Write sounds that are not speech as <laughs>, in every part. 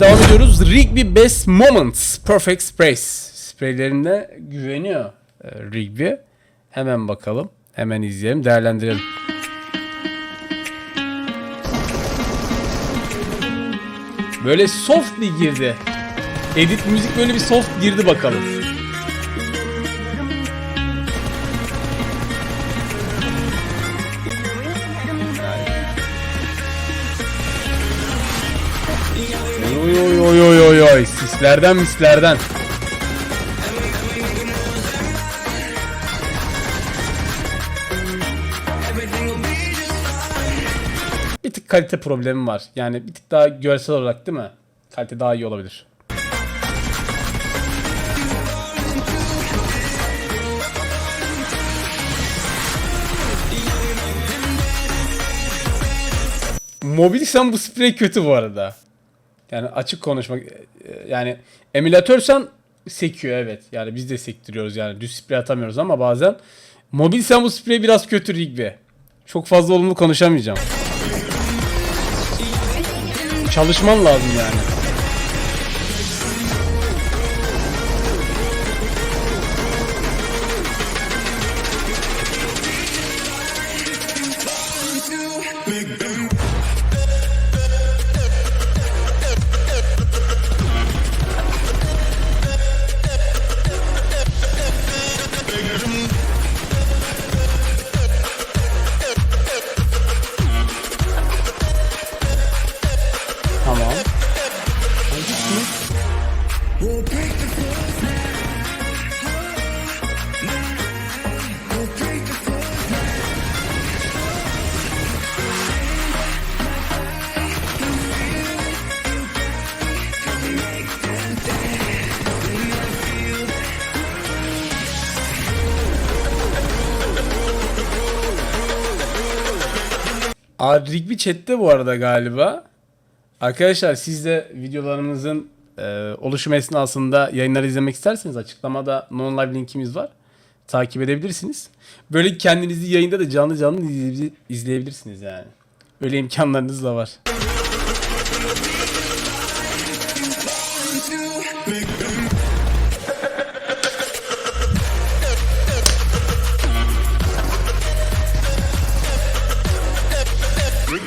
Devam ediyoruz. Rigby Best Moments Perfect Sprays. Spreylerine güveniyor e, Rigby. Hemen bakalım. Hemen izleyelim, değerlendirelim. Böyle soft bir girdi. Edit müzik böyle bir soft girdi bakalım. Oy sislerden mislerden. Bir tık kalite problemi var. Yani bir tık daha görsel olarak değil mi? Kalite daha iyi olabilir. Mobilsen bu sprey kötü bu arada. Yani açık konuşmak e, yani emülatörsen sekiyor evet. Yani biz de sektiriyoruz yani düz sprey atamıyoruz ama bazen mobilsen bu sprey biraz kötü Rigby. Çok fazla olumlu konuşamayacağım. Çalışman lazım yani. Rigby chatte bu arada galiba. Arkadaşlar siz de videolarımızın e, oluşum esnasında yayınları izlemek isterseniz açıklamada non live linkimiz var. Takip edebilirsiniz. Böyle kendinizi yayında da canlı canlı izleye- izleyebilirsiniz yani. Öyle imkanlarınız da var.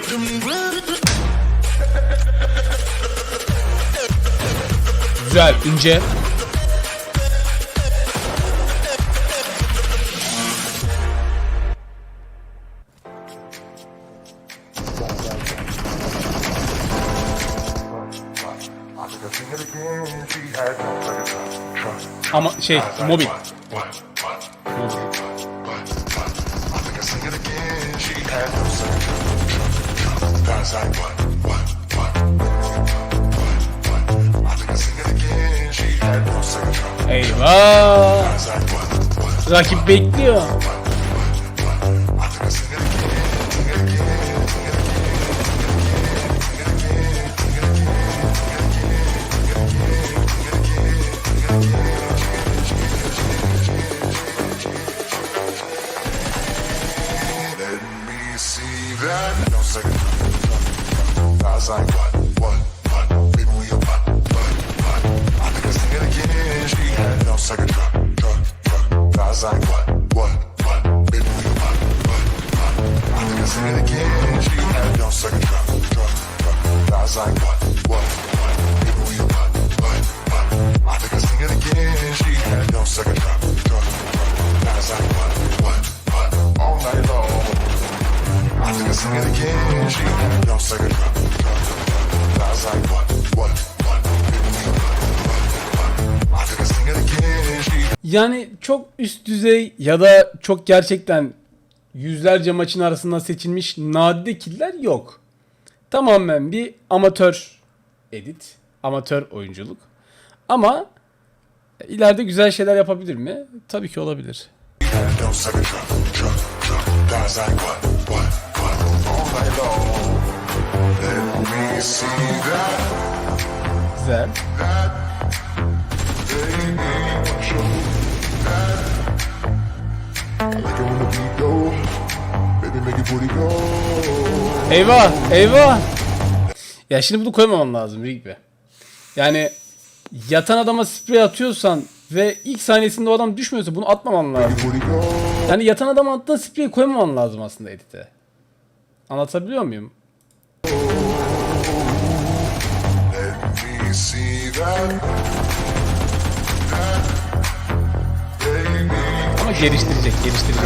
<laughs> Güzel, ince. Ama şey, mobil. Eyvah! Rakip bekliyor. Yani çok üst düzey ya da çok gerçekten yüzlerce maçın arasında seçilmiş nadide killer yok. Tamamen bir amatör edit, amatör oyunculuk. Ama ileride güzel şeyler yapabilir mi? Tabii ki olabilir. Güzel. Eyvah, eyvah. Ya şimdi bunu koymamam lazım Rigby. Yani yatan adama sprey atıyorsan ve ilk saniyesinde o adam düşmüyorsa bunu atmaman lazım. Yani yatan adama attığın spreyi koymaman lazım aslında edite. Anlatabiliyor muyum? Ama geliştirecek, geliştirecek.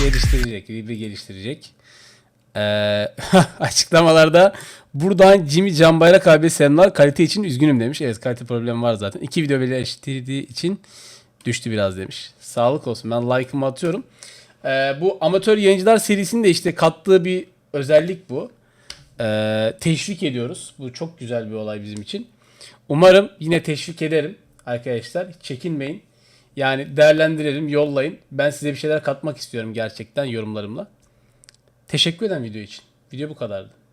Geliştirecek, Ribi geliştirecek. Ee, <laughs> açıklamalarda buradan Jimmy Can Bayrak abi selamlar. Kalite için üzgünüm demiş. Evet kalite problemi var zaten. İki video birleştirdiği için düştü biraz demiş. Sağlık olsun. Ben like'ımı atıyorum. Ee, bu amatör yayıncılar serisinde işte kattığı bir özellik bu. Ee, teşvik ediyoruz. Bu çok güzel bir olay bizim için. Umarım yine teşvik ederim arkadaşlar. Çekinmeyin. Yani değerlendirelim, yollayın. Ben size bir şeyler katmak istiyorum gerçekten yorumlarımla. Teşekkür ederim video için. Video bu kadardı.